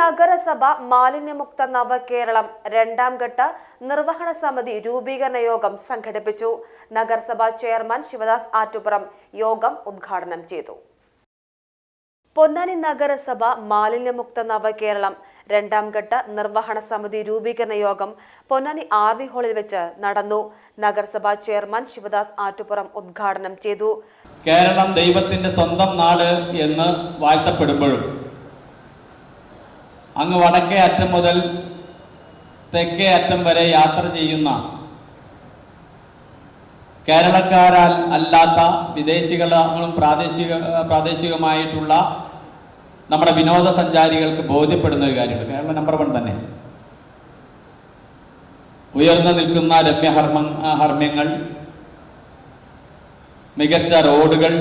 നഗരസഭ മാലിന്യമുക്ത നവകേരളം രണ്ടാം ഘട്ട നിർവഹണ സമിതി രൂപീകരണ യോഗം സംഘടിപ്പിച്ചു. നഗരസഭാ ചെയർമാൻ ശിവദാസ് ആറ്റുപുറം യോഗം ഉദ്ഘാടനം ചെയ്തു. പൊന്നാനി നഗരസഭ മാലിന്യമുക്ത നവകേരളം രണ്ടാം ഘട്ട നിർവഹണ സമിതി രൂപീകരണ യോഗം പൊന്നാനി ആർ വി ഹാളിൽ വെച്ച് നടന്നു. നഗരസഭാ ചെയർമാൻ ശിവദാസ് ആറ്റുപുറം ഉദ്ഘാടനം ചെയ്തു. കേരളം ദൈവത്തിന്റെ സ്വന്തം നാട് എന്ന് വാഴ്ത്തപ്പെടുമ്പോഴും അങ്ങ് വടക്കേ അറ്റം മുതൽ തെക്കേ അറ്റം വരെ യാത്ര ചെയ്യുന്ന കേരളക്കാരാൽ അല്ലാത്ത വിദേശികളും പ്രാദേശിക പ്രാദേശികമായിട്ടുള്ള നമ്മുടെ വിനോദസഞ്ചാരികൾക്ക് ബോധ്യപ്പെടുന്ന ഒരു കാര്യമുണ്ട്. കേരള നമ്പർ വൺ തന്നെ. ഉയർന്നു നിൽക്കുന്ന രമ്യഹർമ്മ ഹർമ്മ്യങ്ങൾ മികച്ച റോഡുകൾ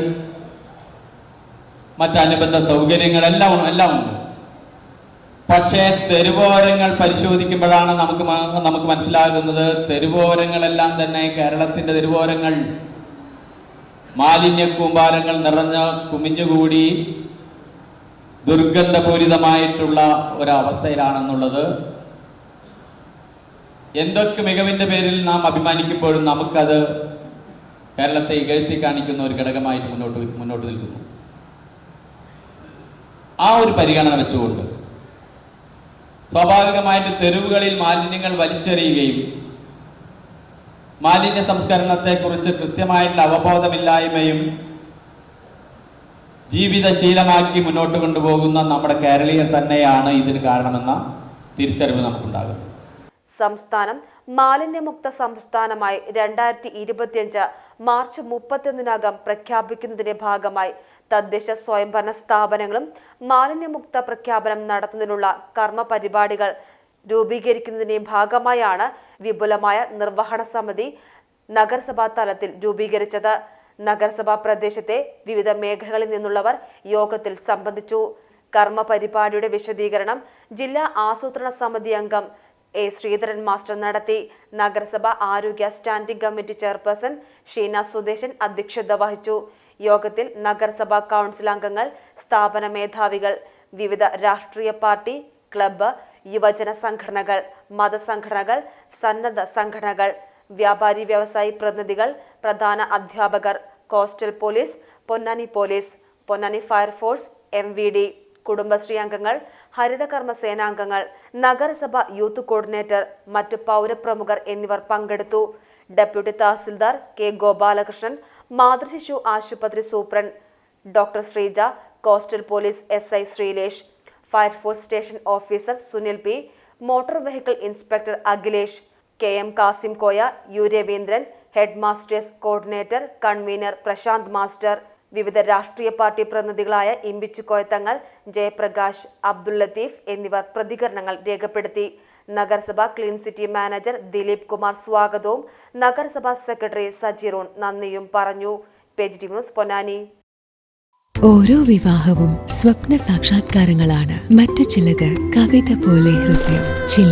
മറ്റനുബന്ധ സൗകര്യങ്ങൾ എല്ലാം എല്ലാം ഉണ്ട്. പക്ഷേ തെരുവോരങ്ങൾ പരിശോധിക്കുമ്പോഴാണ് നമുക്ക് നമുക്ക് മനസ്സിലാകുന്നത് തെരുവോരങ്ങളെല്ലാം തന്നെ കേരളത്തിന്റെ തെരുവോരങ്ങൾ. മാലിന്യ കൂമ്പാരങ്ങൾ നിറഞ്ഞ കുമിഞ്ഞുകൂടി ദുർഗന്ധപൂരിതമായിട്ടുള്ള ഒരവസ്ഥയിലാണെന്നുള്ളത്. എന്തൊക്കെ മികവിന്റെ പേരിൽ നാം അഭിമാനിക്കുമ്പോഴും നമുക്കത് കേരളത്തെ ഇകഴ്ത്തി കാണിക്കുന്ന ഒരു ഘടകമായിട്ട് മുന്നോട്ട് മുന്നോട്ട് നിൽക്കുന്നു. ആ ഒരു പരിഗണന വെച്ചുകൊണ്ട് സ്വാഭാവികമായിട്ട് തെരുവുകളിൽ മാലിന്യങ്ങൾ വലിച്ചെറിയുകയും മാലിന്യ സംസ്കരണത്തെക്കുറിച്ച് കൃത്യമായിട്ടുള്ള അവബോധമില്ലായ്മയും ജീവിതശീലമാക്കി മുന്നോട്ട് കൊണ്ടുപോകുന്ന നമ്മുടെ കേരളീയർ തന്നെയാണ് ഇതിന് കാരണമെന്ന തിരിച്ചറിവ് നമുക്കുണ്ടാകും സംസ്ഥാനം മാലിന്യമുക്ത സംസ്ഥാനമായി രണ്ടായിരത്തി ഇരുപത്തിയഞ്ച് മാർച്ച് മുപ്പത്തിയൊന്നിനകം പ്രഖ്യാപിക്കുന്നതിന്റെ ഭാഗമായി തദ്ദേശ സ്വയംഭരണ സ്ഥാപനങ്ങളും മാലിന്യമുക്ത പ്രഖ്യാപനം നടത്തുന്നതിനുള്ള കർമ്മ പരിപാടികൾ രൂപീകരിക്കുന്നതിന്റെ ഭാഗമായാണ് വിപുലമായ നിർവഹണ സമിതി നഗരസഭാ തലത്തിൽ രൂപീകരിച്ചത്. നഗരസഭാ പ്രദേശത്തെ വിവിധ മേഖലകളിൽ നിന്നുള്ളവർ യോഗത്തിൽ സംബന്ധിച്ചു. കർമ്മ പരിപാടിയുടെ വിശദീകരണം ജില്ലാ ആസൂത്രണ സമിതി അംഗം എ. ശ്രീധരൻ മാസ്റ്റർ നടത്തി. നഗരസഭ ആരോഗ്യ standing committee chairperson Sheena Sudeshan അധ്യക്ഷത വഹിച്ചു. യോഗത്തിൽ നഗരസഭാ കൗൺസിൽ അംഗങ്ങൾ സ്ഥാപന മേധാവികൾ വിവിധ രാഷ്ട്രീയ പാർട്ടി ക്ലബ്ബ് യുവജന സംഘടനകൾ മതസംഘടനകൾ സന്നദ്ധ സംഘടനകൾ വ്യാപാരി വ്യവസായി പ്രതിനിധികൾ പ്രധാന അധ്യാപകർ coastal police Ponnani police Ponnani fire force M V D. Kudumbashree അംഗങ്ങൾ ഹരിതകർമ്മ സേനാംഗങ്ങൾ നഗരസഭ യൂത്ത് കോർഡിനേറ്റർ മറ്റ് പൗരപ്രമുഖർ എന്നിവർ പങ്കെടുത്തു. ഡെപ്യൂട്ടി തഹസിൽദാർ കെ ഗോപാലകൃഷ്ണൻ മാതൃശിശു ആശുപത്രി superintendent doctor Sreeja coastal police S I Sreelesh fire force station officer Sunil P motor vehicle inspector Akhilesh K M Kasim Koya U Raveendran head masters coordinator convener Prasanth master. വിവിധ രാഷ്ട്രീയ party പ്രതിനിധികളായ ഇമ്പിച്ചു കോയത്തങ്ങൾ ജയപ്രകാശ് അബ്ദുൽ ലത്തീഫ് എന്നിവർ പ്രതികരണങ്ങൾ രേഖപ്പെടുത്തി. നഗരസഭ clean city manager Dileep Kumar സ്വാഗതവും നഗരസഭാ secretary സജീറോൺ നന്ദിയും പറഞ്ഞു. Page news Ponnani. ഓരോ വിവാഹവും സ്വപ്ന സാക്ഷാത്കാരങ്ങളാണ്. മറ്റു ചിലത് കവിത പോലെ ഹൃദയം ചില